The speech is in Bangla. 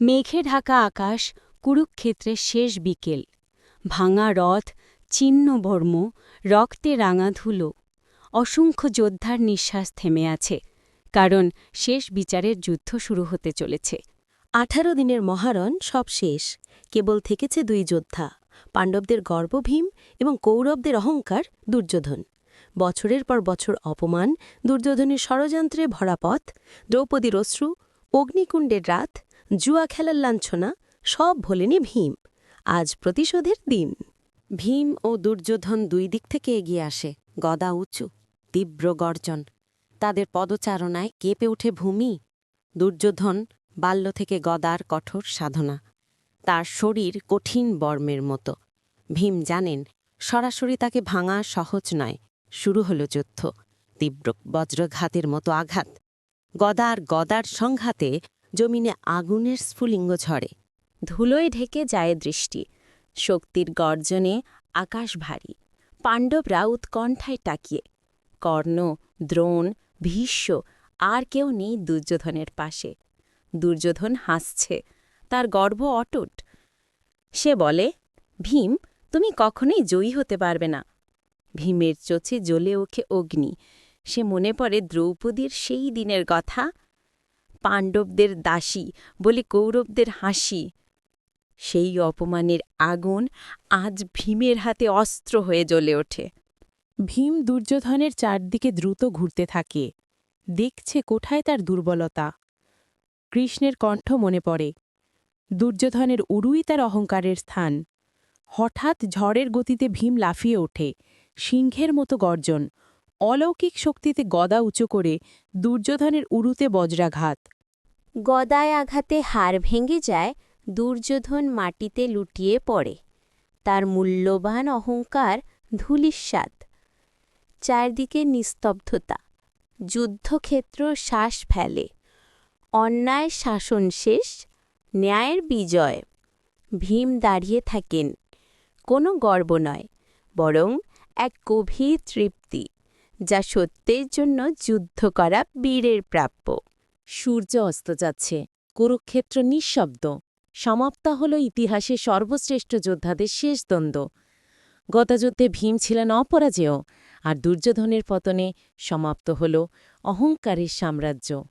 মেঘে ঢাকা আকাশ কুরুক্ষেত্রের শেষ বিকেল। ভাঙা রথ চিহ্ন বর্ম রক্তে রাঙা ধুলো। অসংখ্য যোদ্ধার নিঃশ্বাস থেমে আছে, কারণ শেষ বিচারের যুদ্ধ শুরু হতে চলেছে। আঠারো দিনের মহারণ সব শেষ। কেবল থেকেছে দুই যোদ্ধা, পাণ্ডবদের গর্ব ভীম এবং কৌরবদের অহংকার, দুর্যোধন। বছরের পর বছর অপমান, দুর্যোধনের ষড়যন্ত্রে ভরাপথ দ্রৌপদীর অশ্রু, অগ্নিকুণ্ডের রাত জুয়া খেলার লাঞ্ছনা, সব ভোলেনি ভীম। আজ প্রতিশোধের দিন। ভীম ও দুর্যোধন দুই দিক থেকে এগিয়ে আসে, গদা উঁচু, তীব্র গর্জন। তাদের পদচারণায় কেঁপে ওঠে ভূমি। দুর্যোধন বাল্য থেকে গদার কঠোর সাধনা। তার শরীর কঠিন বর্মের মতো। ভীম জানেন, সরাসরি তাকে ভাঙা সহজ নয়, শুরু হল যুদ্ধ, তীব্র বজ্রঘাতের মতো আঘাত। গদার গদার সংঘাতে জমিনে আগুনের স্ফুলিঙ্গ ঝরে ধুলোয় ঢেকে যায় দৃষ্টি, শক্তির গর্জনে আকাশ ভারী, পাণ্ডবরা উৎকণ্ঠায় টাকিয়ে কর্ণ, দ্রোণ, ভীষ্ম, আর কেউ নেই দুর্যোধনের পাশে। দুর্যোধন হাসছে, তার গর্ব অটুট। সে বলে, ভীম, তুমি কখনোই জয়ী হতে পারবে না। ভীমের চোচে জ্বলে ওঠে অগ্নি। সে মনে পড়ে দ্রৌপদীর সেই দিনের কথা। পাণ্ডবদের দাসী বলে কৌরবদের হাসি। সেই অপমানের আগুন আজ ভীমের হাতে অস্ত্র হয়ে জ্বলে ওঠে। ভীম দুর্যোধনের চারদিকে দ্রুত ঘুরতে থাকে। দেখছে কোথায় তার দুর্বলতা। কৃষ্ণের কণ্ঠ মনে পড়ে। দুর্যোধনের উড়ুই তার অহংকারের স্থান। হঠাৎ ঝড়ের গতিতে ভীম লাফিয়ে ওঠে। সিংহের মতো গর্জন। অলৌকিক শক্তিতে গদা উঁচু করে দুর্যোধনের উরুতে বজ্রাঘাত। গদায় আঘাতে হাড় ভেঙে যায়, দুর্যোধন মাটিতে লুটিয়ে পড়ে। তার মূল্যবান অহংকার ধূলিস্বাদ চারদিকে নিস্তব্ধতা। যুদ্ধক্ষেত্র শ্বাস ফেলে। অন্যায় শাসন শেষ, ন্যায়ের বিজয়। ভীম দাঁড়িয়ে থাকেন। কোনো গর্ব নয়, বরং এক গভীর তৃপ্তি। যা সত্যের জন্য যুদ্ধ করা বীরের প্রাপ্য। সূর্য অস্ত যাচ্ছে। কুরুক্ষেত্র নিঃশব্দ। সমাপ্তা হল ইতিহাসে সর্বশ্রেষ্ঠ যোদ্ধাদের শেষ দ্বন্দ্ব। গতাযুদ্ধে ভীম ছিলেন অপরাজেয়, আর দুর্যোধনের পতনে সমাপ্ত হল অহংকারের সাম্রাজ্য।